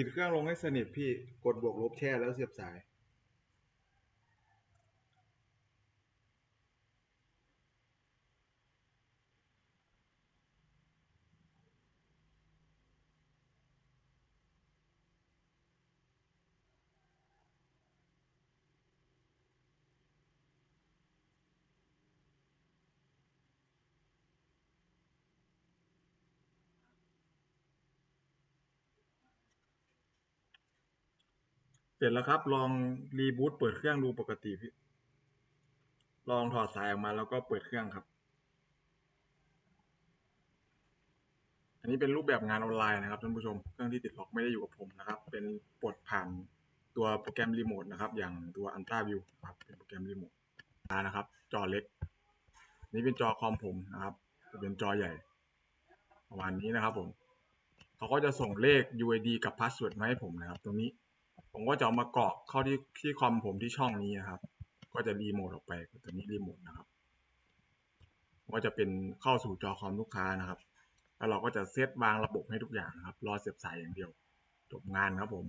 ปิดเครื่องลงให้สนิทพี่ กดบวกลบแช่แล้วเสียบสาย เสร็จแล้วครับ ลองรีบูตเปิดเครื่องดูปกติพี่ลองถอดสายออกมาแล้วก็เปิดเครื่องครับ อันนี้เป็นรูปแบบงานออนไลน์นะครับท่านผู้ชม เครื่องที่ติดล็อกไม่ได้อยู่กับผมนะครับ เป็นปลดผ่านตัวโปรแกรมรีโมทนะครับ อย่างตัว Ultra View ครับ เป็นโปรแกรมรีโมทนะครับ จอเล็ก นี่เป็นจอคอมผมนะครับ จะเป็นจอใหญ่ประมาณนี้นะครับผม เขาก็จะส่งเลข UID กับพาสเวิร์ดมาให้ผมนะครับ ตรงนี้ ผมก็จะเอามากรอกเข้าที่ที่คอมผมที่ช่องนี้นะครับ ก็จะรีโมทออกไปตัวนี้รีโมทนะครับ ก็จะเป็นเข้าสู่จอคอมลูกค้านะครับ แล้วเราก็จะเซตวางระบบให้ทุกอย่างนะครับ รอเสียบสายอย่างเดียว จบงานครับผม